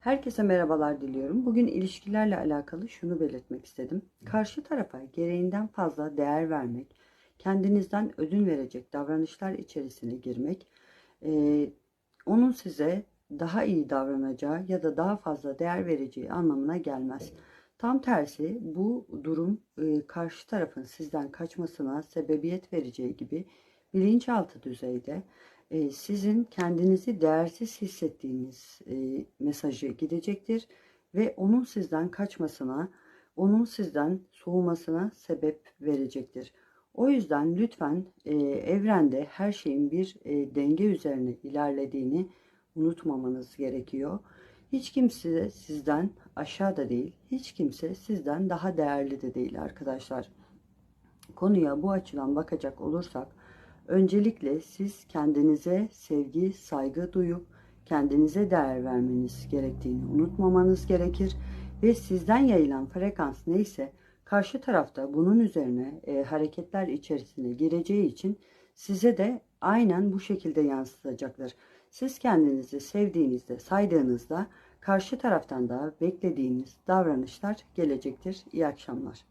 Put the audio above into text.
Herkese merhabalar diliyorum. Bugün ilişkilerle alakalı şunu belirtmek istedim. Karşı tarafa gereğinden fazla değer vermek, kendinizden ödün verecek davranışlar içerisine girmek, eee, onun size daha iyi davranacağı ya da daha fazla değer vereceği anlamına gelmez. Tam tersi bu durum eee, karşı tarafın sizden kaçmasına sebebiyet vereceği gibi bilinçaltı düzeyde e, sizin kendinizi değersiz hissettiğiniz e, mesajı gidecektir ve onun sizden kaçmasına, onun sizden soğumasına sebep verecektir. O yüzden lütfen e, evrende her şeyin bir e, denge üzerine ilerlediğini unutmamanız gerekiyor. Hiç kimse sizden aşağıda değil, hiç kimse sizden daha değerli de değil arkadaşlar. Konuya bu açıdan bakacak olursak Öncelikle siz kendinize sevgi, saygı duyup kendinize değer vermeniz gerektiğini unutmamanız gerekir ve sizden yayılan frekans neyse karşı tarafta bunun üzerine e, hareketler içerisine gireceği için size de aynen bu şekilde yansıtacaktır. Siz kendinizi sevdiğinizde, saydığınızda karşı taraftan da beklediğiniz davranışlar gelecektir. İyi akşamlar.